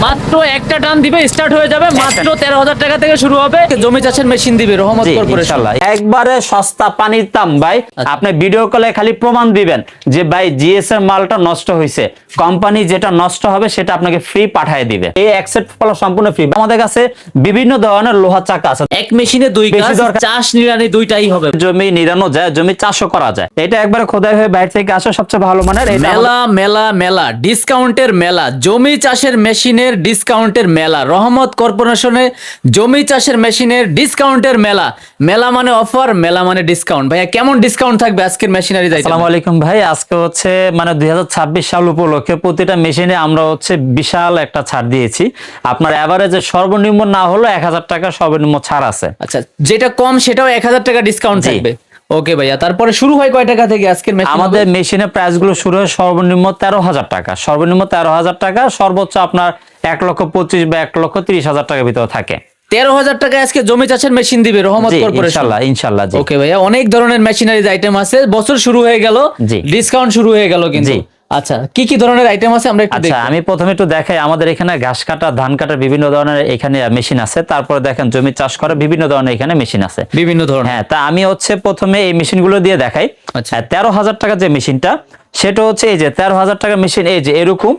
মাত্র একটা টান দিবে স্টার্ট হয়ে যাবে মাত্র তেরো হাজার টাকা থেকে শুরু হবে। জমি চাষের মেশিন দিবে রহমত কর্পোরেশন। একবারে সস্তা পানির দাম ভাই। আচ্ছা। আপনি ভিডিও কলে খালি প্রমাণ দিবেন যে ভাই জিএস এর মালটা নষ্ট হয়েছে কোম্পানি যেটা নষ্ট হবে সেটা আপনাকে ফ্রি পাঠিয়ে দিবে। এই অ্যাকসেপ্ট ফলো সম্পূর্ণ ফ্রি আমাদের কাছে বিভিন্ন ধরনের লোহা চাকা আছে। এক মেশিনে দুই বেশি কাজ দরকার- চাষ নিরানি দুইটাই হবে। জমি নিরানো যায় জমি চাষও করা যায়। এটা একবারে খোদাই হয়ে বাইরে থেকে আসে সবচেয়ে ভালো মানের। মেলা মেলা মেলা। ডিসকাউন্টের মেলা। জমি চাষের মেশিনের ডিসকাউন্টের মেলা। রহমত কর্পোরেশনের জমি চাষের মেশিনের ডিসকাউন্টের মেলা। মেলা মানে অফার মেলা মানে ডিসকাউন্ট। ভাইয়া কেমন ডিসকাউন্ট থাকবে আজকের মেশিনারি আসসালামু আলাইকুম ভাই আজকে হচ্ছে মানে দুই সাল উপলক্ষে প্রতিটা মেশিনে আমরা হচ্ছে বিশাল একটা ছাড় দিয়েছি। আপনার এভারেজে সর্বনিম্ন না হলো এক হাজার টাকা সর্বনিম্ন ছাড় আছে। আচ্ছা যেটা কম সেটাও এক হাজার টাকা ডিসকাউন্ট থাকবে। ওকে ভাইয়া তারপরে শুরু হয় কয় টাকা থেকে আজকের মেশিন আমাদের মেশিনের প্রাইসগুলো শুরু হয় সর্বনিম্ন তেরো হাজার টাকা। সর্বনিম্ন তেরো হাজার টাকা সর্বোচ্চ আপনার এক লক্ষ পঁচিশ বা এক লক্ষ ত্রিশ হাজার টাকার ভিতরে থাকে। তেরো হাজার টাকা আজকে জমি চাষের মেশিন দিবে রহমত কর্পোরেশন ইনশাল্লাহ ওকে ভাইয়া অনেক ধরনের মেশিনারিজ আইটেম আছে। বছর শুরু হয়ে গেল। ডিসকাউন্ট শুরু হয়ে গেল কিন্তু। আচ্ছা কি কি ধরনের আইটেম আছে আমরা একটু আচ্ছা আমি প্রথমে একটু দেখাই আমাদের এখানে ঘাস কাটা ধান কাটার বিভিন্ন ধরনের এখানে মেশিন আছে। তারপরে দেখেন জমি চাষ করার বিভিন্ন ধরনের এখানে মেশিন আছে। বিভিন্ন ধরনের। হ্যাঁ তা আমি হচ্ছে প্রথমে এই মেশিনগুলো দিয়ে দেখাই। আচ্ছা। হ্যাঁ, তেরো হাজার টাকার যে মেশিনটা সেটা হচ্ছে এই যে তেরো হাজার টাকার মেশিন এই যে এরকম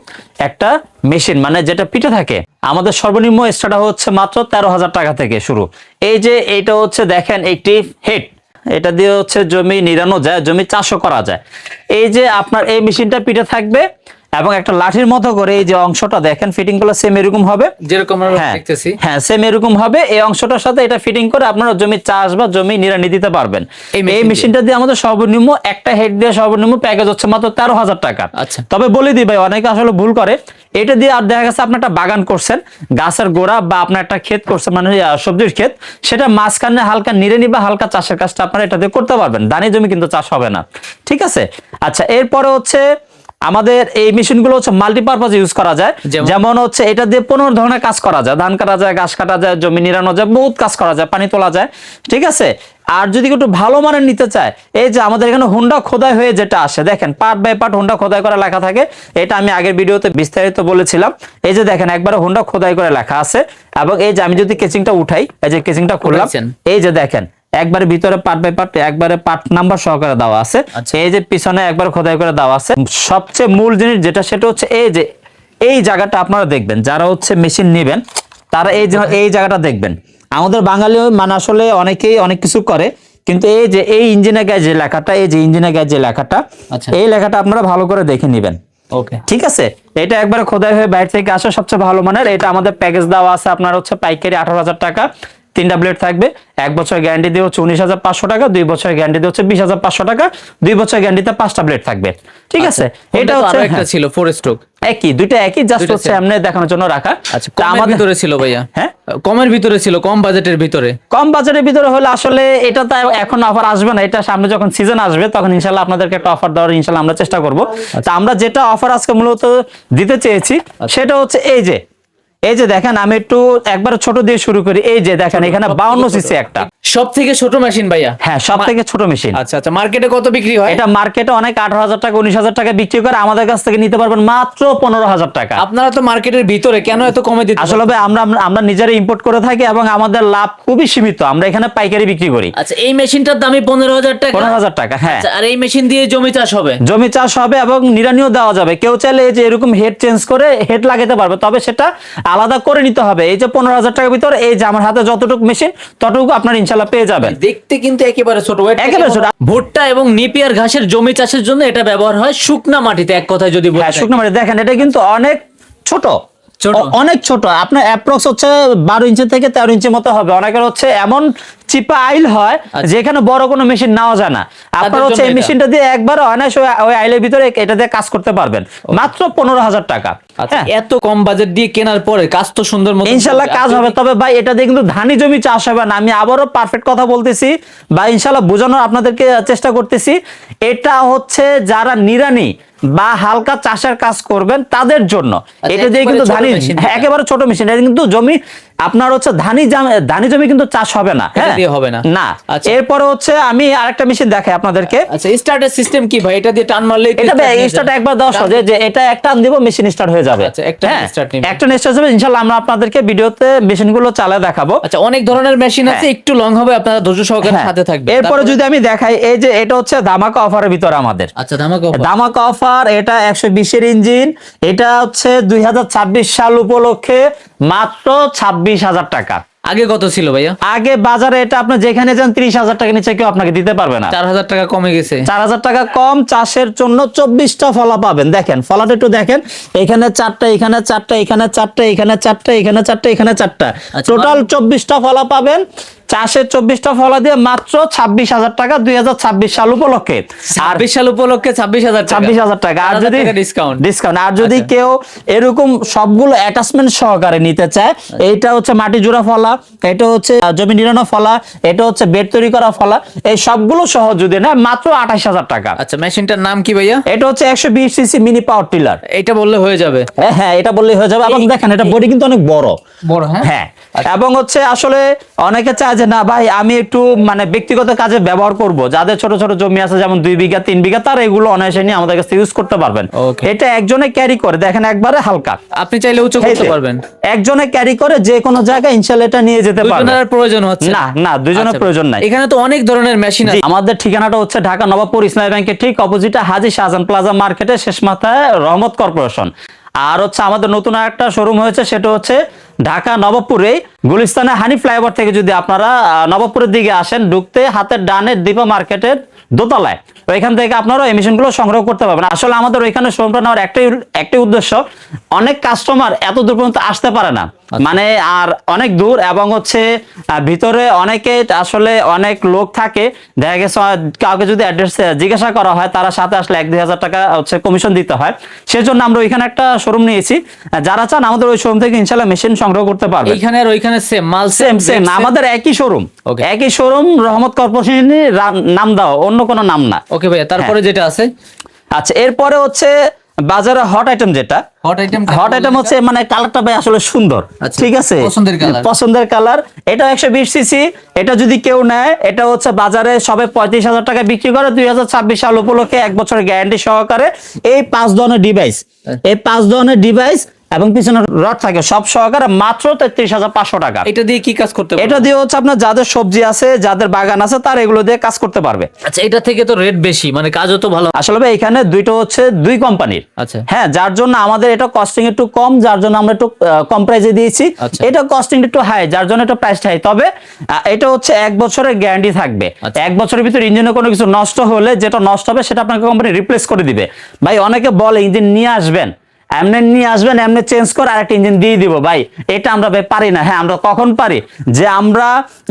একটা মেশিন মানে যেটা পিঠে থাকে। আমাদের সর্বনিম্ন স্টার্ট হচ্ছে মাত্র তেরো হাজার টাকা থেকে শুরু। এই যে এইটা হচ্ছে দেখেন একটি হেড এটা দিয়ে হচ্ছে জমি নিরানো যায়, জমি চাষও করা যায়। এই যে আপনার এই মেশিনটা পিঠে থাকবে এবং একটা লাঠির মতো করে এই যে অংশটা দেখেন ফিটিং করলে সেম এরকম হবে। যেরকম হ্যাঁ দেখতেছি। হ্যাঁ সেম এরকম হবে। এই অংশটার সাথে এটা ফিটিং করে আপনারা জমি চাষ বা জমি নিড়ানি দিতে পারবেন। এই। মেশিনটা দিয়ে। আমাদের সর্বনিম্ন একটা হেড দিয়ে সর্বনিম্ন প্যাকেজ হচ্ছে মাত্র তেরো হাজার টাকা। আচ্ছা। তবে বলে দিই ভাই অনেকে আসলে ভুল করে। এটা দিয়ে আর দেখা গেছে আপনি একটা বাগান করছেন গাছের গোড়া বা আপনার একটা ক্ষেত করছেন মানে সবজির ক্ষেত সেটা মাঝখানে হালকা নিড়ানি বা হালকা চাষের কাজটা আপনারা এটা দিয়ে করতে পারবেন। দানি জমি কিন্তু চাষ হবে না। ঠিক আছে? আচ্ছা এরপরে হচ্ছে আমাদের এই মেশিনগুলো হচ্ছে মাল্টিপারপাজ ইউজ করা যায়। যেমন? হচ্ছে এটা দিয়ে পনেরো ধরনের কাজ করা যায়। ধান কাটা যায় ঘাস কাটা যায় জমি নিরানো যায় বহুত কাজ করা যায় পানি তোলা যায়। ঠিক আছে? আর যদি একটু ভালো মানের নিতে চায় এই যে আমাদের এখানে হুন্ডা খোদাই হয়ে যেটা আসে দেখেন পার্ট বাই পার্ট হুন্ডা খোদাই করে লেখা থাকে। এটা আমি আগের ভিডিওতে বিস্তারিত বলেছিলাম। এই যে দেখেন একবারে হুন্ডা খোদাই করে লেখা আছে। এবং এই যে আমি যদি কেচিংটা উঠাই এই যে কেচিংটা খুললাম। এই যে দেখেন একবারে ভিতরে পার্ট বাই পার্ট একবারে পার্ট নাম্বার সহকারে দেওয়া আছে। আচ্ছা। এই যে পিছনে একবার খোদাই করে দেওয়া আছে। সবচেয়ে মূল জিনিস যেটা সেটা হচ্ছে এই যে এই জায়গাটা আপনারা দেখবেন যারা হচ্ছে মেশিন নেবেন তারা এই যে এই জায়গাটা দেখবেন। আমাদের বাঙালি মানে আসলে অনেকেই অনেক কিছু করে কিন্তু এই যে এই ইঞ্জিনের গায়ে যে লেখাটা এই যে ইঞ্জিনের গায়ে যে লেখাটা আচ্ছা। এই লেখাটা আপনারা ভালো করে দেখে নেবেন। ওকে। ঠিক আছে? এটা একবারে খোদাই হয়ে বাইরে থেকে আসা সবচেয়ে ভালো মানের। এটা আমাদের প্যাকেজ দেওয়া আছে আপনার হচ্ছে পাইকারি আঠারো হাজার টাকা। তিনটা ব্লেড থাকবে। এক বছর গ্যারান্টি দিয়ে হচ্ছে উনিশ হাজার পাঁচশো টাকা দুই বছর গ্যারান্টি দিয়ে হচ্ছে বিশ হাজার পাঁচশো টাকা দুই বছর গ্যারান্টিতে পাঁচটা ব্লেড থাকবে। ঠিক আছে? এটা হচ্ছে একটা হ্যাঁ, ছিল ফোর স্ট্রোক একই দুইটা একই জাস্ট হচ্ছে। এমনি দেখানোর জন্য রাখা। আচ্ছা তা কমের ভিতরে ছিল ভাইয়া? হ্যাঁ? কমের ভিতরে ছিল কম বাজেটের ভিতরে? কম বাজেটের ভিতরে হলে আসলে এটা তো এখন অফার আসবে না এটা সামনে যখন সিজন আসবে তখন ইনশাল্লাহ আপনাদেরকে একটা অফার দেওয়ার ইনশাল্লাহ আমরা চেষ্টা করব। তা আমরা যেটা অফার আজকে মূলত দিতে চেয়েছি সেটা হচ্ছে এই যে এই যে দেখেন আমি একটু একবার ছোট দিয়ে শুরু করি। এই যে দেখেন এখানে বাউন্ন সিসি একটা। সব থেকে ছোট মেশিন ভাইয়া? হ্যাঁ সব থেকে ছোট মেশিন আচ্ছা আচ্ছা মার্কেটে কত বিক্রি হয়? এটা মার্কেটে অনেক আঠারো হাজার টাকা উনিশ হাজার টাকা বিক্রি করে আমাদের কাছ থেকে নিতে পারবেন মাত্র পনেরো হাজার টাকা। আপনারা তো মার্কেটের ভিতরে কেন এত কমে দিতে আসলে ভাই আমরা আমরা- আমরা নিজেরা ইম্পোর্ট করে থাকি এবং আমাদের লাভ খুবই সীমিত। আমরা এখানে পাইকারি বিক্রি করি। আচ্ছা এই মেশিনটার দামই পনেরো হাজার টাকা? পনেরো হাজার টাকা হ্যাঁ। আচ্ছা, আর এই মেশিন দিয়ে জমি চাষ হবে? জমি চাষ হবে এবং নিরানিও দেওয়া যাবে। কেউ চাইলে এই যে এরকম হেড চেঞ্জ করে হেড লাগাতে পারবে তবে সেটা আলাদা করে নিতে হবে। এই যে পনেরো হাজার টাকার ভিতরে এই যে আমার হাতে যতটুকু মেশিন ততটুকু আপনার ইনশাল্লাহ পেয়ে যাবেন। দেখতে কিন্তু একেবারে ছোট। একেবারে ছোট। ভুট্টা এবং নিপিয়ার ঘাসের জমি চাষের জন্য এটা ব্যবহার হয় শুকনা মাটিতে এক কথায় যদি বলি হ্যাঁ শুকনো মাটি। দেখেন এটা কিন্তু অনেক ছোট। অনেক ছোট। আপনার অ্যাপ্রক্স হচ্ছে বারো ইঞ্চি থেকে তেরো ইঞ্চি মতো হবে। অনেকের হচ্ছে এমন চিপা আইল হয় আচ্ছা। যেখানে বড় কোনো মেশিন নেওয়া যায় না। আপনার হচ্ছে এই মেশিনটা দিয়ে একবার অনায়াস ওই- ওই আইলের ভিতরে এটা দিয়ে কাজ করতে পারবেন। মাত্র পনেরো হাজার টাকা। আচ্ছা হ্যাঁ। এত কম বাজেট দিয়ে কেনার পরে কাজ তো সুন্দর মতো ইনশাল্লাহ কাজ হবে। তবে ভাই এটা দিয়ে কিন্তু ধানি জমি চাষ হবে না। আমি আবারও পারফেক্ট কথা বলতেছি। বা ইনশাল্লাহ বোঝানোর আপনাদেরকে চেষ্টা করতেছি। এটা হচ্ছে যারা নিরানি বা হালকা চাষের কাজ করবেন তাদের জন্য এটা দিয়ে কিন্তু ধানের ধানি হ্যাঁ। একেবারে ছোট মেশিন এটা কিন্তু জমি আপনার হচ্ছে ধানি ধানি জমি কিন্তু চাষ হবে না হ্যাঁ? দিয়ে হবে না। না। আচ্ছা। এরপরে হচ্ছে আমি আরেকটা মেশিন দেখাই আপনাদেরকে। আচ্ছা স্টার্টার সিস্টেম কি ভাই? এটা দিয়ে টান মারলে এটা স্টার্ট একবার দেওয়া সহজ। যে এটা একটা দিব মেশিন স্টার্ট হয়ে যাবে। আচ্ছা, একটা হ্যাঁ, স্টার্ট হবে ইনশাআল্লাহ আমরা আপনাদেরকে ভিডিওতে মেশিনগুলো চালায় দেখাবো। আচ্ছা অনেক ধরনের মেশিন আছে হ্যাঁ। একটু লং হবে আপনারা ধৈর্য সহকারে হ্যাঁ। সাথে থাকবে এরপরে যদি আমি দেখাই এই যে এটা হচ্ছে ধামাকা অফারের ভিতরে আমাদের। আচ্ছা ধামাকা offer। ধামাকা অফার এটা একশো বিশের ইঞ্জিন এটা হচ্ছে দুই হাজার ছাব্বিশ সাল উপলক্ষে মাত্র ছাব্বিশ হাজার টাকা। আগে কত ছিল ভাইয়া? আগে বাজারে এটা আপনি যেখানে যান ত্রিশ হাজার টাকা নিচে কেউ আপনাকে দিতে পারবে না। চার হাজার টাকা কমে গেছে। চার হাজার টাকা কম চাষের জন্য চব্বিশটা ফলা পাবেন। দেখেন ফলাটা একটু দেখেন। এখানে চারটা এখানে চারটা এখানে চারটা এখানে চারটা এখানে চারটা এখানে চারটা। আচ্ছা, টোটাল চব্বিশটা ফলা পাবেন। চাষের চব্বিশটা ফলা দিয়ে মাত্র ছাব্বিশ হাজার টাকা দুই হাজার ছাব্বিশ সাল উপলক্ষে। ছাব্বিশ সাল উপলক্ষে ছাব্বিশ হাজার ছাব্বিশ হাজার টাকা। আর যদি ডিসকাউন্ট ডিসকাউন্ট আর যদি কেউ এরকম সবগুলো অ্যাটাচমেন্ট সহকারে নিতে চায় এইটা হচ্ছে মাটি জোড়া ফলা এটা হচ্ছে জমি নিরানো ফলা এটা হচ্ছে বেড তৈরি করা ফলা এই সবগুলো সহ যদি না মাত্র আঠাশ হাজার টাকা। আচ্ছা মেশিনটার নাম কি ভাইয়া? এটা হচ্ছে একশো বিশ সিসি মিনি পাওয়ার টিলার। এটা বললে হয়ে যাবে। হ্যাঁ হ্যাঁ এটা বললে হয়ে যাবে। এবং দেখেন এটা বডি কিন্তু অনেক বড়। বড় হ্যাঁ? হ্যাঁ। এবং হচ্ছে আসলে অনেকে চায় যে না ভাই আমি একটু মানে ব্যক্তিগত কাজে ব্যবহার করব। যাদের ছোট ছোট জমি আছে যেমন দুই বিঘা তিন বিঘা তার এগুলো অনায়াসে নিয়ে আমাদের কাছে ইউজ করতে পারবেন। এটা একজনে ক্যারি করে দেখেন একবারে হালকা। আপনি চাইলে উঁচু করতে পারবেন। একজনে ক্যারি করে যে কোনো জায়গায় ইনশাল্লাহ এটা নিয়ে যেতে পারবে। দুজনের প্রয়োজন হচ্ছে না। না দুজনের আচ্ছা, প্রয়োজন নাই। এখানে তো অনেক ধরনের মেশিন আছে। আমাদের ঠিকানাটা হচ্ছে ঢাকা নবাবপুর ইসলামী ব্যাংকের ঠিক অপোজিটে হাজি শাহজাহান প্লাজা মার্কেটের শেষ মাথায় রহমত কর্পোরেশন। আর হচ্ছে আমাদের নতুন একটা শোরুম হয়েছে, সেটা হচ্ছে ঢাকা নবপুরে গুলিস্তানে হানি ফ্লাইওভার থেকে যদি আপনারা নবপুরের দিকে আসেন, ঢুকতে হাতের ডানের দীপা মার্কেটের দোতলায় ওইখান থেকে আপনারা এই মেশিনগুলো সংগ্রহ করতে পারবেন। আসলে আমাদের ওইখানে শোরুমটা নেওয়ার একটাই একটাই উদ্দেশ্য, অনেক কাস্টমার এত দূর পর্যন্ত আসতে পারে না। মানে আর অনেক দূর এবং হচ্ছে ভিতরে অনেকে আসলে অনেক লোক থাকে। দেখা গেছে কাউকে যদি অ্যাড্রেস জিজ্ঞাসা করা হয় তারা সাথে আসলে এক দুই হাজার টাকা হচ্ছে কমিশন দিতে হয়। সেজন্য আমরা ওইখানে একটা শোরুম নিয়েছি। যারা চান আমাদের ওই শোরুম থেকে ইনশাল্লাহ মেশিন সংগ্রহ করতে পারবে এখানে আর ওইখানে সেম মাল সেম সেম আমাদের একই শোরুম. একই শোরুম রহমত কর্পোরেশনের নাম দাও অন্য কোনো নাম না। ওকে ভাইয়া তারপরে হ্যাঁ। যেটা আছে? আচ্ছা এরপরে হচ্ছে বাজারে হট আইটেম যেটা হট আইটেম হট আইটেম হচ্ছে মানে কালারটা ভাই আসলে সুন্দর আচ্ছা, ঠিক আছে? পছন্দের কালার পছন্দের কালার এটা একশো বিশ সিসি এটা যদি কেউ নেয় এটা হচ্ছে বাজারে সবে পঁয়ত্রিশ হাজার টাকা বিক্রি করে দুই হাজার ছাব্বিশ সাল উপলক্ষে এক বছরের গ্যারান্টি সহকারে এই পাঁচ ধরনের ডিভাইস এই পাঁচ ধরনের ডিভাইস এবং পিছনে রড থাকে সব সহকারে মাত্র তেত্রিশ হাজার পাঁচশো টাকা। এটা দিয়ে কি কাজ করতে এটা দিয়ে হচ্ছে আপনার যাদের সবজি আছে যাদের বাগান আছে তার এগুলো দিয়ে কাজ করতে পারবে। আচ্ছা এটা থেকে তো রেট বেশি মানে কাজও তো ভালো। আসলে ভাই এখানে দুইটা হচ্ছে দুই কোম্পানির। আচ্ছা। হ্যাঁ যার জন্য আমাদের এটা কস্টিং একটু কম যার জন্য আমরা একটু কম প্রাইসে দিয়েছি। আচ্ছা। এটা কস্টিং একটু হাই যার জন্য এটা প্রাইস হাই তবে এটা হচ্ছে এক বছরের গ্যারান্টি থাকবে। আচ্ছা। এক বছরের ভিতর ইঞ্জিনে কোনো কিছু নষ্ট হলে যেটা নষ্ট হবে সেটা আপনাকে কোম্পানি রিপ্লেস করে দিবে। ভাই অনেকে বলে ইঞ্জিন নিয়ে আসবেন। এমনি নিয়ে আসবেন এমনি চেঞ্জ করে আরেকটা ইঞ্জিন দিয়ে দিব ভাই। এটা আমরা ভাই পারি না। হ্যাঁ আমরা কখন পারি যে আমরা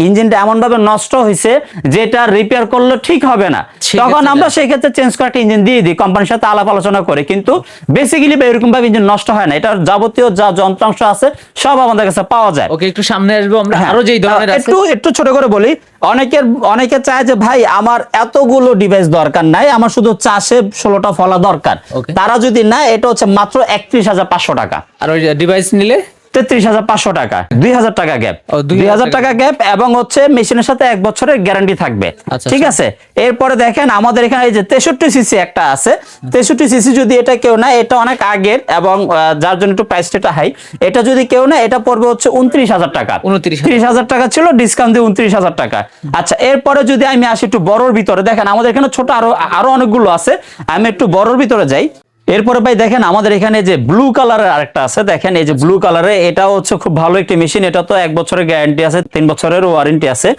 ইঞ্জিনটা এমন ভাবে নষ্ট হয়েছে যেটা রিপেয়ার করলে ঠিক হবে না। তখন আমরা সেই ক্ষেত্রে চেঞ্জ করে একটা ইঞ্জিন দিয়ে দিই কোম্পানির সাথে আলাপ আলোচনা করে। কিন্তু বেসিক্যালি এরকম ভাবে ইঞ্জিন নষ্ট হয় না। এটার যাবতীয় যা যন্ত্রাংশ আছে সব আমাদের কাছে পাওয়া যায়। ওকে একটু সামনে আসব আমরা। হ্যাঁ, আরও যেই ধরনের একটু একটু ছোট করে বলি। অনেকের অনেকে চায় যে ভাই আমার এতগুলো ডিভাইস দরকার নাই। আমার শুধু চাষে ষোলোটা ফলা দরকার. তারা যদি না এটা হচ্ছে মাত্র একত্রিশ হাজার পাঁচশো টাকা। আর ওই ডিভাইস নিলে? তেত্রিশ হাজার পাঁচশো টাকা। দুই হাজার টাকা গ্যাপ দুই হাজার টাকা গ্যাপ এবং হচ্ছে মেশিনের সাথে এক বছরের গ্যারান্টি থাকবে। আচ্ছা, ঠিক আছে? এরপরে দেখেন আমাদের এখানে এই যে তেষট্টি সিসি একটা আছে। তেষট্টি সিসি যদি এটা কেউ না এটা অনেক আগের এবং যার জন্য একটু প্রাইসটা হাই এটা যদি কেউ না এটা পড়বে হচ্ছে উনত্রিশ হাজার টাকা। 29,000 ত্রিশ হাজার টাকা ছিল ডিসকাউন্ট দিয়ে উনত্রিশ হাজার টাকা। আচ্ছা এরপরে যদি আমি আসি একটু বড়র ভিতরে দেখেন আমাদের এখানে ছোট আরও আরও অনেকগুলো আছে। আমি একটু বড়র ভিতরে যাই। এরপরে ভাই দেখেন আমাদের এখানে যে ব্লু কালারের আরেকটা আছে, দেখেন এই যে ব্লু কালারে এটা হচ্ছে খুব ভালো একটি মেশিন এটা তো এক বছরের গ্যারান্টি আছে, তিন বছরের ওয়ারেন্টি আছে।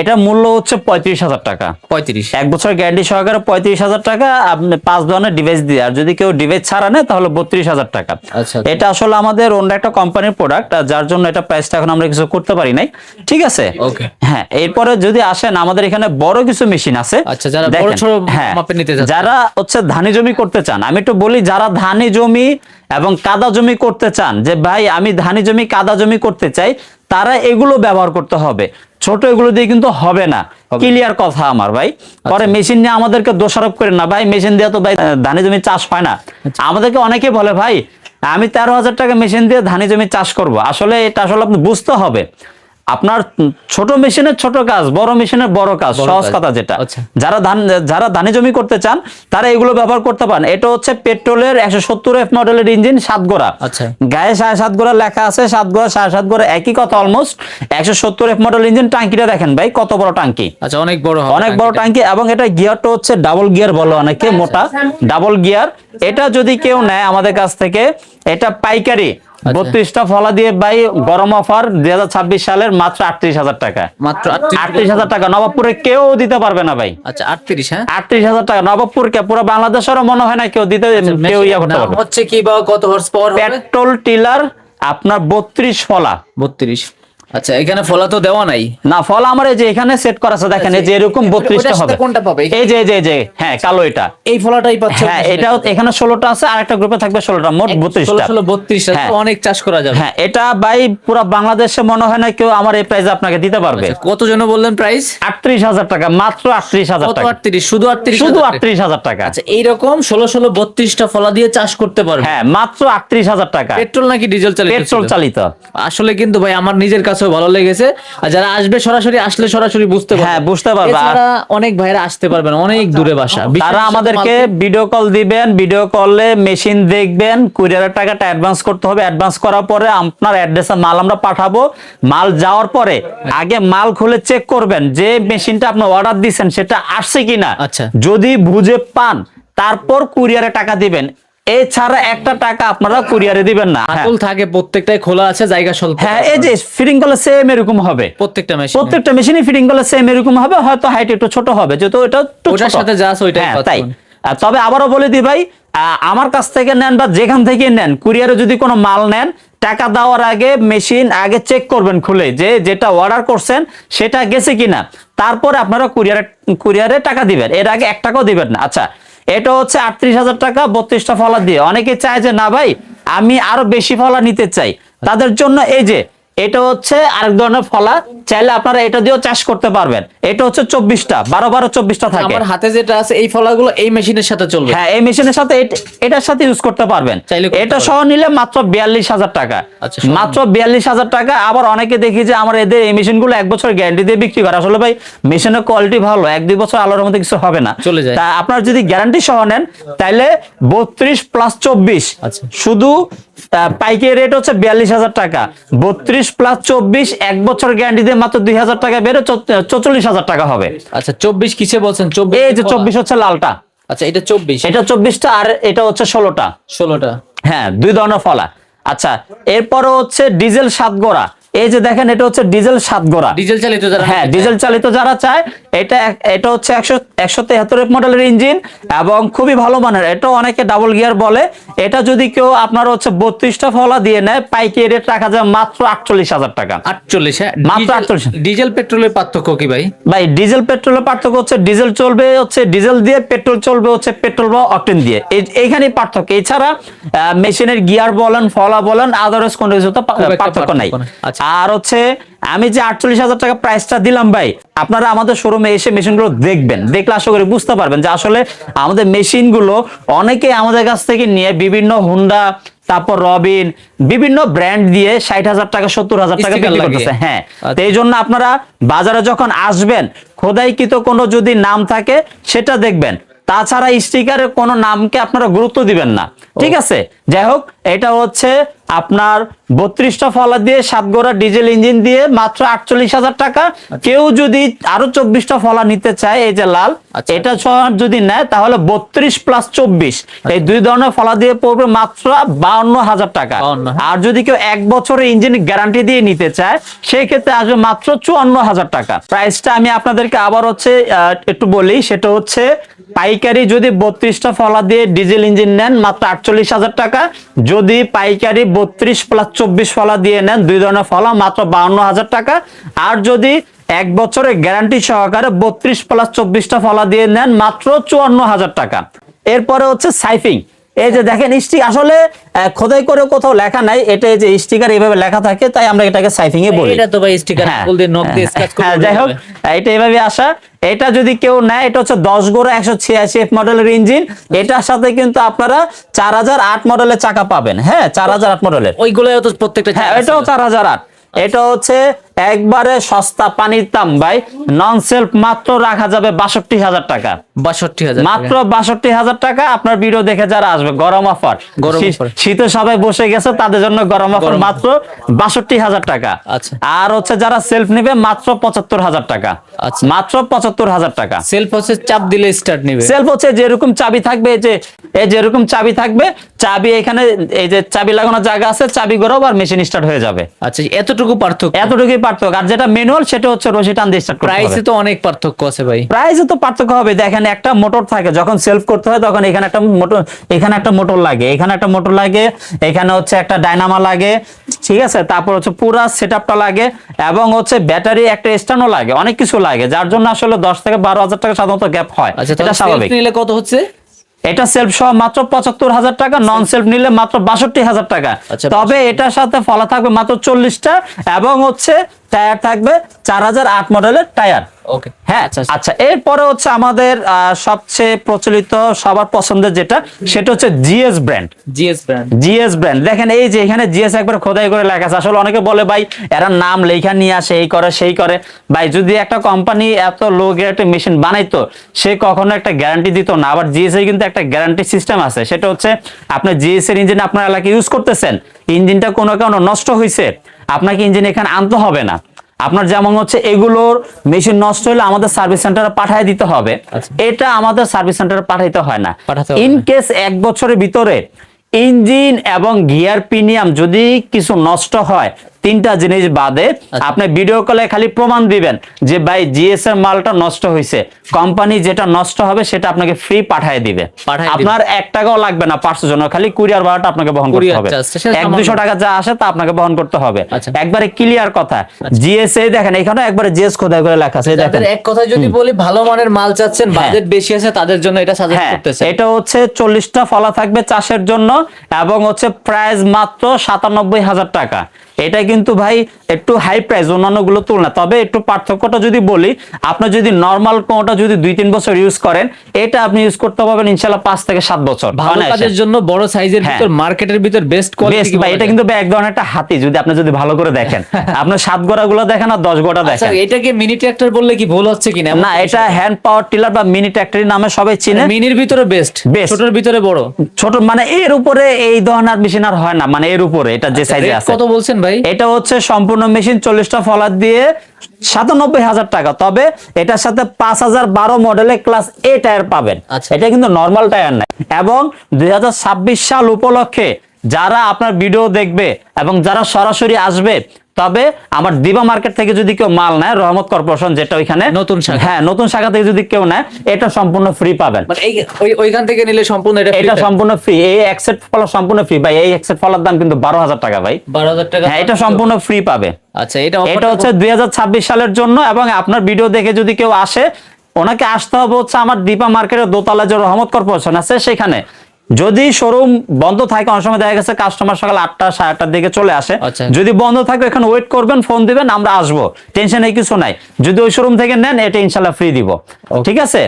এটা মূল্য হচ্ছে পঁয়ত্রিশ হাজার টাকা। পঁয়ত্রিশ। এক বছর গ্যারান্টি সহকারে পঁয়ত্রিশ হাজার টাকা আপনি পাঁচ ধরনের ডিভাইস দিয়ে আর যদি কেউ ডিভাইস ছাড়া নেয় তাহলে বত্রিশ হাজার টাকা। আচ্ছা। এটা আসলে আমাদের অন্য একটা কোম্পানির প্রোডাক্ট যার জন্য এটা প্রাইসটা এখন আমরা কিছু করতে পারি নাই। ঠিক আছে. হ্যাঁ এরপরে যদি আসেন আমাদের এখানে বড় কিছু মেশিন আছে। আচ্ছা, হ্যাঁ। যারা হচ্ছে ধানি জমি করতে চান আমি একটু বলি যারা ধানি জমি এবং কাদা জমি করতে চান যে ভাই আমি ধানি জমি কাদা জমি করতে চাই তারা এগুলো ব্যবহার করতে হবে। ছোট এগুলো দিয়ে কিন্তু হবে না। ক্লিয়ার কথা আমার ভাই। আচ্ছা। পরে মেশিন নিয়ে আমাদেরকে দোষারোপ করে না ভাই। মেশিন দিয়ে তো ভাই ধানি জমি চাষ হয় না। আচ্ছা। আমাদেরকে অনেকে বলে ভাই আমি তেরো হাজার টাকা মেশিন দিয়ে ধানি জমি চাষ করব। আসলে এটা আসলে আপনি বুঝতে হবে। আপনার ছোট মেশিনের ছোট কাজ বড় মেশিনের বড় কাজ সহজ কথা যেটা। আচ্ছা। যারা ধান যারা ধানি জমি করতে চান তারা এগুলো ব্যবহার করতে পারেন। এটা হচ্ছে পেট্রোলের একশো সত্তর এফ মডেলের ইঞ্জিন সাত গোড়া। আচ্ছা। গায়ে সাড়ে সাত গোড়া লেখা আছে সাত গোড়া সাড়ে সাত গোড়া একই কথা অলমোস্ট একশো সত্তর এফ মডেল ইঞ্জিন টাঙ্কিটা দেখেন ভাই কত বড় টাঙ্কি। আচ্ছা অনেক বড় অনেক বড় টাঙ্কি এবং এটা গিয়ারটা হচ্ছে ডাবল গিয়ার বলো অনেকে মোটা। ডাবল গিয়ার এটা যদি কেউ নেয় আমাদের কাছ থেকে এটা পাইকারি। আচ্ছা। বত্রিশটা ফলা দিয়ে ভাই গরম অফার দুই হাজার ছাব্বিশ সালের মাত্র আটত্রিশ হাজার টাকা। মাত্র আটত্রিশ হাজার। টাকা। নবাবপুরে কেউ দিতে পারবে না ভাই। আচ্ছা আটত্রিশ হ্যাঁ? আটত্রিশ হাজার টাকা। নবাবপুর কে পুরো বাংলাদেশেরও মনে হয় না কেউ দিতে কেউ ইয়া করতে পারবে হচ্ছে কি বা কত হর্স পাওয়ার পেট্রোল টিলার আপনার বত্রিশ ফলা। বত্রিশ। আচ্ছা এখানে ফলা তো দেওয়া নাই। না ফল আমার এই যে এখানে সেট করা আছে দেখেন এই যে এরকম বত্রিশটা ওটার সাথে হবে কোনটা পাবে? এই যে এই যে যে হ্যাঁ কালো এটা। এই ফলাটাই পাচ্ছে হ্যাঁ এটা এখানে ষোলোটা আছে আর একটা গ্রুপে থাকবে ষোলোটা মোট ষোলো বত্রিশটা। ষোলো বত্রিশটা হ্যাঁ। তো অনেক চাষ করা যাবে। হ্যাঁ এটা ভাই পুরো বাংলাদেশে মনে হয় না কেউ আমার এই প্রাইস আপনাকে দিতে পারবে। আচ্ছা, কত জন বললেন প্রাইস আটত্রিশ হাজার টাকা মাত্র আটত্রিশ হাজার কত টাকা। আটত্রিশ? শুধু আটত্রিশ শুধু আটত্রিশ হাজার টাকা। আচ্ছা এই এইরকম ষোলো ষোলো বত্রিশটা ফলা দিয়ে চাষ করতে পারবে। হ্যাঁ মাত্র আটত্রিশ হাজার টাকা। পেট্রোল নাকি ডিজেল চালিত পেট্রোল চালিত। আসলে কিন্তু ভাই আমার নিজের কাছেও ভালো লেগেছে। আর যারা আসবে সরাসরি আসলে সরাসরি বুঝতে পারবে। হ্যাঁ, বুঝতে পারবে। এছাড়া অনেক ভাইরা আসতে পারবেন অনেক দূরে বাসা। তারা আমাদেরকে ভিডিও কল দিবেন ভিডিও কলে মেশিন দেখবেন কুরিয়ারের টাকাটা অ্যাডভান্স করতে হবে। অ্যাডভান্স করার পরে আপনার অ্যাড্রেসে মাল আমরা পাঠাবো। মাল যাওয়ার পরে আগে মাল খুলে চেক করবেন যে মেশিনটা আপনি অর্ডার দিচ্ছেন সেটা আসছে কিনা। আচ্ছা। যদি বুঝে পান তারপর কুরিয়ারে টাকা দিবেন। এছাড়া একটা টাকা আপনারা কুরিয়ারে দিবেন না। হ্যাঁ। থাকে প্রত্যেকটাই খোলা আছে জায়গা স্বল্প হ্যাঁ এই যে ফিটিং করলে সেম এরকম হবে। প্রত্যেকটা মেশিন প্রত্যেকটা মেশিনই ফিটিং করলে সেম এরকম হবে হয়তো হাইট একটু ছোট হবে যেহেতু এটা ওটার সাথে যা আছে ওইটাই হ্যাঁ, তাই। তবে আবারও বলে দিই ভাই আমার কাছ থেকে নেন বা যেখান থেকে নেন কুরিয়ারে যদি কোনো মাল নেন টাকা দেওয়ার আগে মেশিন আগে চেক করবেন খুলে যে যেটা অর্ডার করছেন সেটা গেছে কিনা। তারপরে আপনারা কুরিয়ারে কুরিয়ারে টাকা দিবেন। এর আগে এক টাকাও দিবেন না। আচ্ছা এটা হচ্ছে আটত্রিশ হাজার টাকা, বত্রিশটা ফলা দিয়ে। অনেকে চায় যে, না ভাই, আমি আরও বেশি ফলা নিতে চাই। তাদের জন্য এই যে এটা হচ্ছে আরেক ধরনের ফলা। চাইলে আপনারা এটা দিয়েও চাষ করতে পারবেন। এটা হচ্ছে চব্বিশটা বারো বারো চব্বিশটা থাকে। আমার হাতে যেটা আছে এই ফলাগুলো এই মেশিনের সাথে চলবে। হ্যাঁ এই মেশিনের সাথে এটার সাথে ইউজ করতে পারবেন। এটা সহ নিলে মাত্র বিয়াল্লিশ হাজার টাকা। আচ্ছা, মাত্র বিয়াল্লিশ হাজার টাকা। আবার অনেকে দেখি যে আমার এদের এই মেশিনগুলো এক বছর গ্যারান্টি দিয়ে বিক্রি করে। আসলে ভাই মেশিনের কোয়ালিটি ভালো। এক দুই বছর আলোর মধ্যে কিছু হবে না। চলে যায়। তা আপনার যদি গ্যারান্টি সহ নেন তাইলে বত্রিশ প্লাস চব্বিশ। আচ্ছা। শুধু পাইকারি রেট হচ্ছে বিয়াল্লিশ হাজার টাকা। বত্রিশ প্লাস চব্বিশ এক বছর গ্যারান্টি দিয়ে মাত্র দুই হাজার টাকা বেড়ে চৌচল্লিশ হাজার টাকা হবে। আচ্ছা চব্বিশ কিসে বলছেন? চব্বিশ এই যে চব্বিশ হচ্ছে লালটা। আচ্ছা এটা চব্বিশ। এটা চব্বিশটা আর এটা হচ্ছে ষোলোটা। ষোলোটা। হ্যাঁ দুই ধরনের ফলা। আচ্ছা এরপরে হচ্ছে ডিজেল সাত গোড়া এই যে দেখেন এটা হচ্ছে ডিজেল সাত গোড়া। ডিজেল চালিত যারা হ্যাঁ ডিজেল চালিত যারা চায় এটা এটা হচ্ছে একশো একশো তেহাত্তর মডেলের ইঞ্জিন এবং খুবই ভালো মানের। এটা অনেকে ডাবল গিয়ার বলে। এটা যদি কেউ আপনার হচ্ছে বত্রিশটা ফলা দিয়ে নেয় পাইকারি রেট রাখা যায় মাত্র আটচল্লিশ হাজার টাকা। আটচল্লিশ হ্যাঁ। মাত্র 48 ডিজেল পেট্রোলের পার্থক্য কি ভাই? ভাই ডিজেল পেট্রোলের পার্থক্য হচ্ছে ডিজেল চলবে হচ্ছে ডিজেল দিয়ে পেট্রোল চলবে হচ্ছে পেট্রোল বা অকটেন দিয়ে। এইখানে পার্থক্য। এছাড়া মেশিনের গিয়ার বলেন ফলা বলেন আদার্স কোনো কিছু তো পা- খুব একটা পার্থক্য নাই। পার্থক্য নাই। আচ্ছা। আর হচ্ছে আমি যে আটচল্লিশ হাজার টাকা প্রাইসটা দিলাম ভাই আপনারা আমাদের শোরুমে এসে মেশিনগুলো দেখবেন। দেখলে আশা করি বুঝতে পারবেন যে আসলে আমাদের মেশিনগুলো অনেকে আমাদের কাছ থেকে নিয়ে বিভিন্ন হুন্ডা তারপর রবিন বিভিন্ন ব্র্যান্ড দিয়ে ষাট হাজার টাকা সত্তর হাজার টাকা বিক্রি করতেছে। হ্যাঁ আচ্ছা। তো এই জন্য আপনারা বাজারে যখন আসবেন খোদাইকৃত কোনো যদি নাম থাকে সেটা দেখবেন। তাছাড়া স্টিকারের কোনো নামকে আপনারা গুরুত্ব দিবেন না। ঠিক আছে? যাই হোক এটা হচ্ছে আপনার বত্রিশটা ফলা দিয়ে সাত গোড়া ডিজেল ইঞ্জিন দিয়ে মাত্র আটচল্লিশ হাজার টাকা। কেউ যদি আরও চব্বিশটা ফলা নিতে চায় এই যে লাল আচ্ছা। এটা সহ যদি নেয় তাহলে বত্রিশ প্লাস চব্বিশ। এই দুই ধরনের ফলা দিয়ে পড়বে মাত্র বাউন্ন হাজার টাকা। 52,000 আর যদি কেউ এক বছরের ইঞ্জিন গ্যারান্টি দিয়ে নিতে চায় সেই ক্ষেত্রে আসবে মাত্র চুয়ান্ন হাজার টাকা। প্রাইসটা আমি আপনাদেরকে আবার হচ্ছে একটু বলি সেটা হচ্ছে পাইকারি যদি বত্রিশটা ফলা দিয়ে ডিজেল ইঞ্জিন নেন মাত্র আটচল্লিশ হাজার টাকা। যদি পাইকারি বত্রিশ প্লাস চব্বিশ ফলা দিয়ে নেন, দুই ধরনের ফলা, মাত্র বাউন্ন হাজার টাকা। আর যদি এক বছরের গ্যারান্টি সহকারে বত্রিশ প্লাস চব্বিশটা ফলা দিয়ে নেন, মাত্র চুয়ান্ন হাজার টাকা। এরপরে হচ্ছে সাইফিং। এই যে দেখেন স্টিক আসলে খোদাই করে কোথাও লেখা নাই। এটা এই যে স্টিকার এইভাবে লেখা থাকে তাই আমরা এটাকে সাইফিং এ বলি। এটা তো ভাই স্টিকার হ্যাঁ, বল দিয়ে নক দিয়ে স্ক্র্যাচ করে হ্যাঁ, যাই হোক এটা এভাবে আসা। এটা যদি কেউ নেয় এটা হচ্ছে দশ গোড়া একশো ছিয়াশি এফ মডেলের ইঞ্জিন এটার সাথে কিন্তু আপনারা চার হাজার আট মডেলের চাকা পাবেন। হ্যাঁ চার হাজার আট মডেলের ওইগুলো তো প্রত্যেকটা হ্যাঁ এটাও ছিল। চার হাজার আট। এটা হচ্ছে একবারে সস্তা পানির দাম ভাই। নন সেলফ মাত্র রাখা যাবে বাষট্টি হাজার টাকা। বাষট্টি হাজার মাত্র বাষট্টি হাজার টাকা আপনার ভিডিও দেখে যারা আসবে গরম অফার শীত- সবাই বসে গেছে তাদের জন্য গরম অফার মাত্র বাষট্টি হাজার টাকা। আচ্ছা। আর হচ্ছে যারা সেলফ নেবে মাত্র পঁচাত্তর হাজার টাকা। আচ্ছা। মাত্র পঁচাত্তর হাজার টাকা। সেলফ হচ্ছে চাপ দিলে স্টার্ট নিবে। সেলফ হচ্ছে যেরকম চাবি থাকবে এই যে এই যেরকম চাবি থাকবে চাবি এখানে এই যে চাবি লাগানোর জায়গা আছে চাবি গরব আর মেশিন স্টার্ট হয়ে যাবে। আচ্ছা এতটুকু পার্থক্য। এতটুকুই পার্থক্য। আর যেটা ম্যানুয়াল সেটা হচ্ছে রশি টান দিয়ে স্টার্ট করতে প্রাইসে তো অনেক পার্থক্য আছে ভাই। প্রাইসে তো পার্থক্য হবে। দেখেন একটা মোটর থাকে যখন সেলফ করতে হয় তখন এখানে একটা মোটর এখানে একটা মোটর লাগে এখানে একটা মোটর লাগে এখানে হচ্ছে একটা ডায়নামা লাগে ঠিক আছে? তারপর হচ্ছে পুরা সেটআপটা লাগে এবং হচ্ছে ব্যাটারি একটা স্ট্যান্ডও লাগে অনেক কিছু লাগে যার জন্য আসলে দশ থেকে বারো হাজার টাকা সাধারণত গ্যাপ হয়। আচ্ছা এটা স্বাভাবিক। নিলে কত হচ্ছে? এটা সেলফ সহ মাত্র পঁচাত্তর হাজার টাকা নন সেলফ নিলে মাত্র বাষট্টি হাজার টাকা। আচ্ছা, তবে এটার সাথে ফলা থাকবে মাত্র চল্লিশটা এবং হচ্ছে টায়ার থাকবে চার হাজার আট মডেলের টায়ার। ওকে। হ্যাঁ? আচ্ছা, আচ্ছা। এরপরে হচ্ছে আমাদের সবচেয়ে প্রচলিত সবার পছন্দের যেটা সেটা হচ্ছে GS brand. GS brand. GS brand. দেখেন এই যে এখানে জিএস একবার খোদাই করে লেখা আছে। আসলে অনেকে বলে ভাই এরা নাম লেখা নিয়ে আসে এই করে সেই করে। ভাই যদি একটা কোম্পানি এত লো গ্রেডের মেশিন বানাইতো সে কখনো একটা গ্যারান্টি দিত না। আবার জিএস এর কিন্তু একটা গ্যারান্টি সিস্টেম আছে। সেটা হচ্ছে আপনি জিএস এর ইঞ্জিন আপনার এলাকায় ইউজ করতেছেন ইঞ্জিনটা কোনো কারণে নষ্ট হয়েছে আপনাকে ইঞ্জিন এখানে আনতে হবে না। আপনার যেমন হচ্ছে এগুলোর মেশিন নষ্ট হলে আমাদের সার্ভিস সেন্টারে পাঠিয়ে দিতে হবে। আচ্ছা। এটা আমাদের সার্ভিস সেন্টারে পাঠাইতে হয় না। ইন কেস এক বছরের ভিতরে ইঞ্জিন এবং গিয়ার প্রিমিয়াম যদি কিছু নষ্ট হয় তিনটা জিনিস বাদে আচ্ছা। আপনি ভিডিও কলে খালি প্রমাণ দিবেন যে ভাই জিএস এর মালটা নষ্ট হয়েছে কোম্পানি যেটা নষ্ট হবে সেটা আপনাকে ফ্রি পাঠিয়ে দিবে। আপনার এক টাকাও লাগবে না পাঁচশো জন্য খালি কুরিয়ার ভাড়াটা আপনাকে বহন করতে হবে। এক দুশো টাকা যা আসে তা আপনাকে বহন করতে হবে। আচ্ছা। একবারে ক্লিয়ার কথা। জিএস এই দেখেন এখানে একবারে জিএস খোদাই করে লেখা আছে দেখেন। এক কথায় যদি বলি ভালো মানের মাল চাচ্ছেন হ্যাঁ। বাজেট বেশি আছে তাদের জন্য এটা সাজেস্ট হ্যাঁ করতেছে এটা হচ্ছে চল্লিশটা ফলা থাকবে চাষের জন্য এবং হচ্ছে প্রাইস মাত্র সাতানব্বই হাজার টাকা। এটা কিন্তু ভাই একটু হাই প্রাইস অন্যান্যগুলো তুলনা তবে একটু পার্থক্যটা যদি বলি আপনি যদি নর্মাল কোনটা যদি দুই তিন বছর ইউজ করেন এটা আপনি ইউজ করতে পারবেন ইনশাল্লাহ পাঁচ থেকে সাত বছর। ভালো কাজের জন্য বড় সাইজের হ্যাঁ। ভিতর মার্কেটের ভিতর বেস্ট কোয়ালিটি ভাই, এটা কিন্তু এক ধরনের একটা হাতি যদি আপনি যদি ভালো করে দেখেন। আপনার সাত গোড়া গুলো দেখেন আর দশ গোড়া আচ্ছা দেখেন। এটাকে মিনি ট্রাক্টর বললে কি ভুল হচ্ছে কিনা? না এটা হ্যান্ড পাওয়ার টিলার বা মিনি ট্র্যাক্টরি নামে সবাই চিনে। মিনির ভিতরে বেস্ট। ছোটর ভিতরে বড়। ছোট মানে এর উপরে এই ধরনের মেশিন আর হয় না মানে এর উপরে এটা যে সাইজে আছে। কত বলছেন ভাই? এটা হচ্ছে সম্পূর্ণ মেশিন চল্লিশটা ফলার দিয়ে সাতানব্বই হাজার টাকা। তবে এটার সাথে পাঁচ হাজার বারো মডেলের ক্লাস এ টায়ার পাবেন। আচ্ছা। এটা কিন্তু নর্মাল টায়ার নাই। এবং দুই হাজার ছাব্বিশ সাল উপলক্ষে যারা আপনার ভিডিও দেখবে এবং যারা সরাসরি আসবে তবে আমার দিবা মার্কেট থেকে যদি কেউ মাল নেয় রহমত কর্পোরেশন যেটা ওইখানে নতুন শাখা। হ্যাঁ নতুন শাখা থেকে যদি কেউ নেয় এটা সম্পূর্ণ ফ্রি পাবেন। মানে ওইখান থেকে নিলে সম্পূর্ণ এটা এটা সম্পূর্ণ ফ্রি এই একসেট ফলা সম্পূর্ণ ফ্রি ভাই এই একসেট ফলার দাম কিন্তু বারো হাজার টাকা ভাই। বারো হাজার টাকা হ্যাঁ এটা সম্পূর্ণ ফ্রি পাবে। আচ্ছা এটা এটা হচ্ছে দুই হাজার ছাব্বিশ সালের জন্য এবং আপনার ভিডিও দেখে যদি কেউ আসে ওনাকে আসতে হবে হচ্ছে আমার দীপা মার্কেটের দোতলা যে রহমত কর্পোরেশন আছে সেখানে। যদি শোরুম বন্ধ থাকে অনেক সময় দেখা গেছে কাস্টমার সকাল আটটা সাড়ে আটটার দিকে চলে আসে। আচ্ছা। যদি বন্ধ থাকে এখানে ওয়েট করবেন ফোন দিবেন আমরা আসব। টেনশন এই কিছু নাই। যদি ওই শোরুম থেকে নেন এটা ইনশাল্লাহ ফ্রি দিব। ঠিক আছে?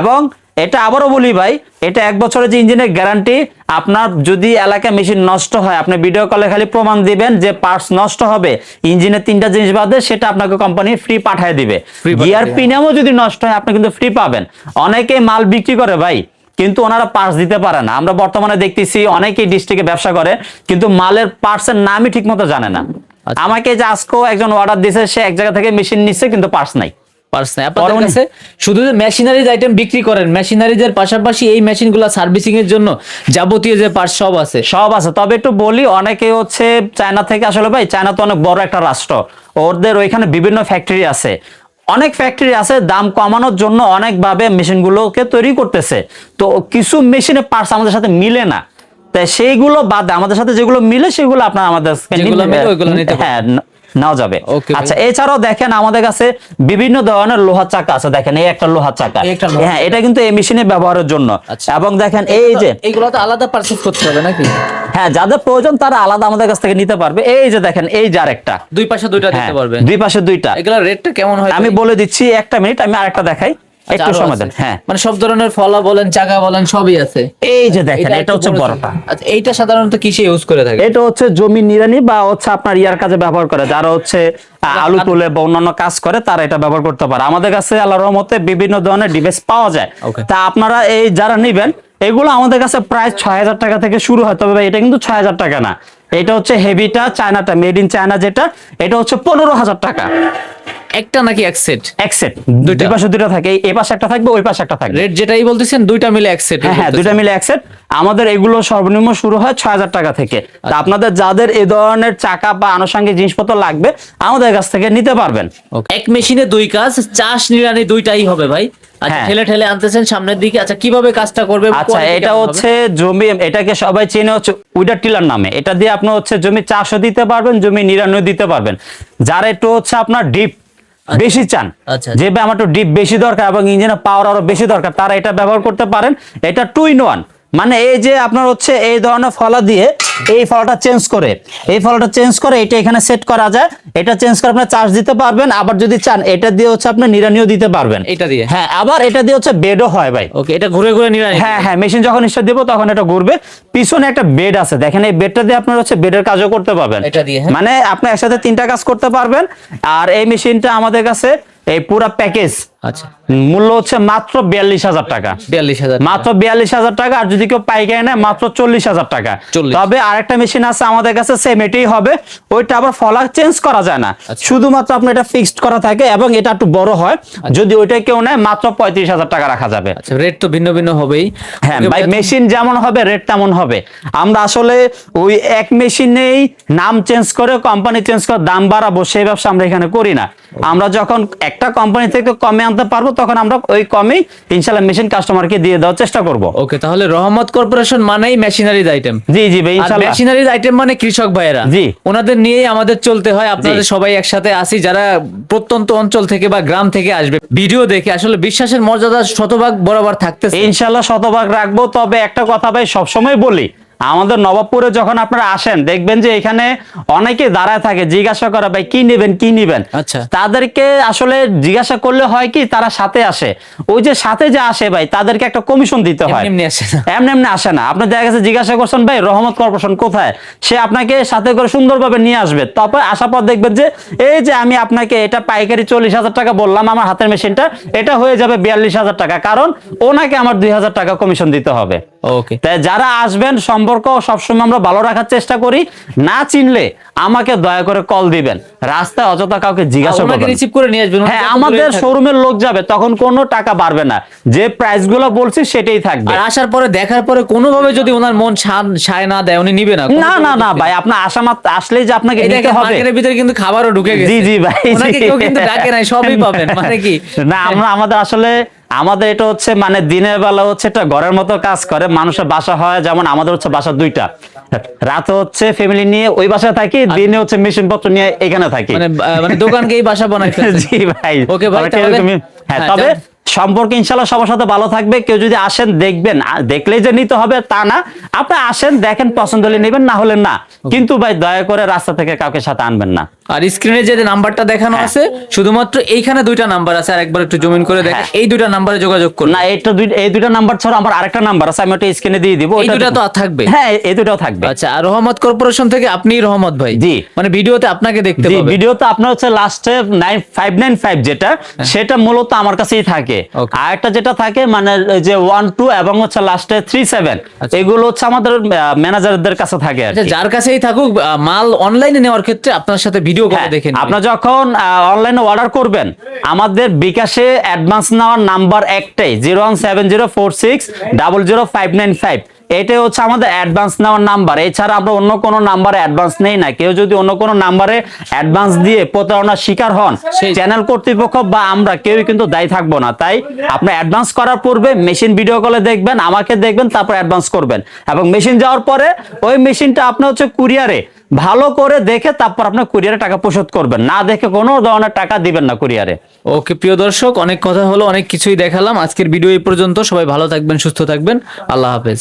এবং এটা আবারও বলি ভাই এটা এক বছরের যে ইঞ্জিনের গ্যারান্টি আপনার যদি এলাকায় মেশিন নষ্ট হয় আপনি ভিডিও কলে খালি প্রমাণ দিবেন যে পার্টস নষ্ট হবে ইঞ্জিনের তিনটা জিনিস বাদে সেটা আপনাকে কোম্পানি ফ্রি পাঠিয়ে দিবে। গিয়ার দিবে। প্রিমিয়ামও যদি নষ্ট হয় আপনি কিন্তু ফ্রি পাবেন। অনেকে মাল বিক্রি করে ভাই। কিন্তু ওনারা পার্টস দিতে পারে না। আমরা বর্তমানে দেখতেছি অনেকেই ডিস্ট্রিক্টে ব্যবসা করে কিন্তু মালের পার্টসের নামই ঠিক মতো জানে না। আচ্ছা। আমাকে যে আজকেও একজন অর্ডার দিছে সে এক জায়গা থেকে মেশিন নিচ্ছে কিন্তু নাই। পার্স নাই। আপনাদের কাছে শুধু যে মেশিনারিজ আইটেম বিক্রি করেন মেশিনারিজের পাশাপাশি এই মেশিনগুলো সার্ভিসিং এর জন্য যাবতীয় যে পার্টস সব আছে। সব আছে। তবে একটু বলি অনেকে হচ্ছে চায়না থেকে আসলে ভাই চায়না তো অনেক বড় একটা রাষ্ট্র। ওদের ওইখানে বিভিন্ন ফ্যাক্টরি আছে। অনেক ফ্যাক্টরি আছে দাম কমানোর জন্য অনেকভাবে মেশিনগুলোকে তৈরি করতেছে তো কিছু মেশিনের পার্টস আমাদের সাথে মিলে না তাই সেইগুলো বাদ আমাদের সাথে যেগুলো মিলে সেগুলো আপনার আমাদের। হ্যাঁ নেওয়া যাবে। আচ্ছা এছাড়াও দেখেন আমাদের কাছে বিভিন্ন ধরনের লোহার চাকা আছে। দেখেন এই একটা লোহার চাকা। একটা হ্যাঁ এটা কিন্তু এই মেশিনে ব্যবহারের জন্য। আচ্ছা। এবং দেখেন এই যে এইগুলো তো আলাদা পারচেজ করতে হবে নাকি? হ্যাঁ যাদের প্রয়োজন তারা আলাদা আমাদের কাছ থেকে নিতে পারবে। এই যে দেখেন এই যে আরেকটা। দুই পাশে দুইটা হ্যাঁ দিতে পারবে। দুই পাশে দুইটা। এগুলোর রেটটা কেমন হয় আমি বলে দিচ্ছি একটা মিনিট আমি আরেকটা দেখাই। একটু সময় আছে? দেন হ্যাঁ। মানে সব ধরনের ফলা বলেন চাকা বলেন সবই আছে। এই যে দেখেন এটা হচ্ছে বড়টা। আচ্ছা এইটা সাধারণত কিসে ইউজ করে থাকে? এটা হচ্ছে জমি নিড়ানি বা হচ্ছে আপনার ইয়ার কাজে ব্যবহার করে যারা হচ্ছে আলু তুলে বা অন্যান্য কাজ করে তারা এটা ব্যবহার করতে পারে। আমাদের কাছে আল্লাহর রহমতে বিভিন্ন ধরনের ডিভাইস পাওয়া যায়। তা আপনারা এই যারা নিবেন এগুলো আমাদের কাছে প্রায় ছয় হাজার টাকা থেকে শুরু হয়। তবে ভাই এটা কিন্তু ছয় হাজার টাকা না। এটা হচ্ছে হেভিটা চায়নাটা মেড ইন চায়না যেটা এটা হচ্ছে পনেরো হাজার টাকা। একটা নাকি এক সেট এক সেট। দুই পাশে দুইটা থাকে এই- পাশে একটা থাকবে ওই পাশে একটা থাকবে। রেট যেটাই বলতেছেন দুইটা মিলে এক সেট হ্যাঁ হ্যাঁ দুইটা মিলে এক সেট আমাদের এগুলো সর্বনিম্ন শুরু হয় ছয় হাজার টাকা থেকে। তা আপনাদের যাদের এই ধরনের চাকা বা আনুষঙ্গিক জিনিসপত্র লাগবে আমাদের কাছ থেকে নিতে পারবেন। এক মেশিনে দুই কাজ চাষ নিড়ানি দুইটাই হবে ভাই। আচ্ছা হ্যাঁ। ঠেলে ঠেলে আনতেছেন সামনের দিকে। আচ্ছা কীভাবে কাজটা করবে? আচ্ছা এটা হচ্ছে জমি এটাকে সবাই চেনে হচ্ছে উইডার টিলার নামে। এটা দিয়ে আপনি হচ্ছে জমি চাষও দিতে পারবেন জমি নিরানো দিতে পারবেন। যারা একটু হচ্ছে আপনার ডিপ বেশি চান আচ্ছা। যে আমার একটু ডিপ বেশি দরকার এবং ইঞ্জিনের পাওয়ার আরও বেশি দরকার তারা এটা ব্যবহার করতে পারেন। এটা টু ইন ওয়ান মানে এই যে আপনার হচ্ছে এই ধরনের ফলা দিয়ে এই ফলাটা চেঞ্জ করে। এই ফলাটা চেঞ্জ করে এটা এখানে সেট করা যায়। এটা চেঞ্জ করে আপনি চার্জ দিতে পারবেন আবার যদি চান এটা দিয়ে হচ্ছে আপনি নিরানিও দিতে পারবেন। এটা দিয়ে? হ্যাঁ আবার এটা দিয়ে হচ্ছে বেডও হয় ভাই। ওকে এটা ঘুরে ঘুরে নিড়ানি হ্যাঁ হ্যাঁ মেশিন যখন স্টার্ট দিব তখন এটা ঘুরবে। পিছনে একটা বেড আছে। দেখেন এই বেডটা দিয়ে আপনার হচ্ছে বেডের কাজও করতে পারবেন। এটা দিয়ে, হ্যাঁ। মানে আপনি একসাথে তিনটা কাজ করতে পারবেন। আর এই মেশিনটা আমাদের কাছে এই পুরা প্যাকেজ আচ্ছা। মূল্য হচ্ছে মাত্র বিয়াল্লিশ হাজার টাকা। বিয়াল্লিশ হাজার মাত্র বিয়াল্লিশ হাজার টাকা আর যদি কেউ পাইকারি নেয় মাত্র চল্লিশ হাজার টাকা। তবে আরেকটা মেশিন আছে আমাদের কাছে সেম এটাই হবে। ওইটা আবার ফলা চেঞ্জ করা যায় না। আচ্ছা। শুধুমাত্র আপনার এটা ফিক্সড করা থাকে এবং এটা একটু বড় হয়। যদি ওইটা কেউ নেয় মাত্র পঁয়ত্রিশ হাজার টাকা রাখা যাবে। আচ্ছা রেট তো ভিন্ন ভিন্ন হবেই। হ্যাঁ ভাই, মেশিন যেমন হবে রেট তেমন হবে। আমরা আসলে ওই এক মেশিনেই নাম চেঞ্জ করে কোম্পানি চেঞ্জ করে দাম বাড়াবো সেই ব্যবসা আমরা এখানে করি না। আমরা যখন একটা কোম্পানি থেকে কমে আনতে পারব তখন আমরা ওই কমেই ইনশাল্লাহ মেশিন কাস্টমারকে দিয়ে দেওয়ার চেষ্টা করব। ওকে তাহলে রহমত কর্পোরেশন মানেই মেশিনারিজ আইটেম জি জি ভাই আর ইনশাল্লাহ। মেশিনারিজ আইটেম মানে কৃষক ভাইয়েরা। জি। ওনাদের নিয়েই আমাদের চলতে হয় আপনাদের সবাই একসাথে আসি যারা প্রত্যন্ত অঞ্চল থেকে বা গ্রাম থেকে আসবে। ভিডিও দেখে আসলে বিশ্বাসের মর্যাদা শতভাগ বরাবর থাকতেছে। ইনশাল্লাহ শতভাগ রাখব তবে একটা কথা ভাই সবসময় বলি আমাদের নবাবপুরে যখন আপনারা আসেন দেখবেন যে এখানে অনেকে দাঁড়ায় থাকে জিজ্ঞাসা করে ভাই কি নেবেন কি নেবেন? আচ্ছা। তাদেরকে আসলে জিজ্ঞাসা করলে হয় কি তারা সাথে আসে। ওই যে সাথে যে আসে ভাই তাদেরকে একটা কমিশন দিতে হয়। এমনি এমনি আসে না। এমনি এমনি আসে না। আপনি দেখা গেছে জিজ্ঞাসা করছেন ভাই রহমত কর্পোরেশন কোথায়? সে আপনাকে সাথে করে সুন্দরভাবে নিয়ে আসবে। তারপর আসার পর দেখবেন যে এই যে আমি আপনাকে এটা পাইকারি চল্লিশ হাজার টাকা বললাম আমার হাতের মেশিনটা এটা হয়ে যাবে বিয়াল্লিশ হাজার টাকা। কারণ ওনাকে আমার দুই হাজার টাকা কমিশন দিতে হবে। ওকে তাই যারা আসবেন সম্পর্ক সবসময় আমরা ভালো রাখার চেষ্টা করি। না চিনলে আমাকে দয়া করে কল দিবেন। রাস্তায় অযথা কাউকে জিজ্ঞাসা করবেন। রিসিভ করে নিয়ে আসবেন হ্যাঁ আমাদের শোরুমের লোক যাবে তখন কোনো টাকা বাড়বে না। যে প্রাইসগুলো বলছি সেটাই থাকবে। আর আসার পরে দেখার পরে কোনোভাবে যদি ওনার মন সায় না দেয় উনি নিবে না। না না না ভাই আপনার আশা মাত্র আসলেই যে আপনাকে নিতে হবে। মার্কেটের ভিতরে কিন্তু খাবারও ঢুকে গেছে। জি জি ভাই। ওনাকে কেউ কিন্তু ডাকে নাই সবই পাবেন মানে কি? না আমরা আমাদের আসলে আমাদের এটা হচ্ছে মানে দিনের বেলা হচ্ছে একটা ঘরের মতো কাজ করে মানুষের বাসা হয় যেমন আমাদের হচ্ছে বাসা দুইটা। রাতে হচ্ছে ফ্যামিলি নিয়ে ওই বাসায় থাকি দিনে হচ্ছে মেশিন পত্র নিয়ে এখানে থাকি। মানে মানে দোকানকেই বাসা বানাই জি ভাই। ওকে ভাই, অনেকটা তাহলে- তুমি হ্যাঁ হ্যাঁ, তবে। সম্পর্ক ইনশাল্লাহ সবার সাথে ভালো থাকবে। কেউ যদি আসেন দেখবেন। দেখলেই যে নিতে হবে তা না। আপনি আসেন দেখেন পছন্দ হলে নেবেন না হলে না। কিন্তু ভাই দয়া করে রাস্তা থেকে কাউকে সাথে আনবেন না। আর স্ক্রিনে যে নাম্বারটা দেখানো হ্যাঁ। আছে শুধুমাত্র এইখানে দুইটা নাম্বার আছে। আর একবার একটু জমিন করে দেখেন। হ্যাঁ। এই দুইটা নাম্বারে যোগাযোগ করুন। না এইটা দুই এই দুইটা নাম্বার ছাড়া আমার আরেকটা নাম্বার আছে আমি ওটা স্ক্রিনে দিয়ে দিব। এই দুইটা তো থাকবে। হ্যাঁ এই দুটাও থাকবে। আচ্ছা আর রহমত কর্পোরেশন থেকে আপনি রহমত ভাই। জি। মানে ভিডিওতে আপনাকে দেখতে জি পাবে ভিডিওতে আপনার হচ্ছে লাস্টে নাইন ফাইভ নাইন ফাইভ যেটা সেটা মূলত আমার কাছেই থাকে। আর একটা যেটা থাকে মানে যে ওয়ান টু এবং হচ্ছে লাস্টে থ্রি সেভেন। এগুলো হচ্ছে আমাদের ম্যানেজারদের কাছে থাকে আর আচ্ছা যার কাছেই থাকুক মাল অনলাইনে নেওয়ার ক্ষেত্রে আপনার সাথে ভিডিও করে দেখেন দেখে আপনার যখন অনলাইনে অর্ডার করবেন আমাদের বিকাশে অ্যাডভান্স নেওয়ার নাম্বার একটাই zero one seven zero four six double zero five nine five এটাই হচ্ছে আমাদের অ্যাডভান্স নেওয়ার নাম্বার এছাড়া আমরা অন্য কোনো নাম্বারে অ্যাডভান্স নেই না। কেউ যদি অন্য কোনো নাম্বারে অ্যাডভান্স দিয়ে প্রতারণার শিকার হন সেই- চ্যানেল কর্তৃপক্ষ বা আমরা কেউই কিন্তু দায়ী থাকব না। তাই আপনি অ্যাডভান্স করার পূর্বে মেশিন ভিডিও কলে দেখবেন আমাকে দেখবেন তারপর অ্যাডভান্স করবেন। এবং মেশিন যাওয়ার পরে ওই মেশিনটা আপনি হচ্ছে কুরিয়ারে ভালো করে দেখে তারপর আপনার কুরিয়ারে টাকা পরিশোধ করবেন। না দেখে কোনো ধরনের টাকা দিবেন না কুরিয়ারে ওকে প্রিয় দর্শক অনেক কথা হলো অনেক কিছুই দেখালাম। আজকের ভিডিও এই পর্যন্ত। সবাই ভালো থাকবেন সুস্থ থাকবেন। আল্লাহ হাফেজ।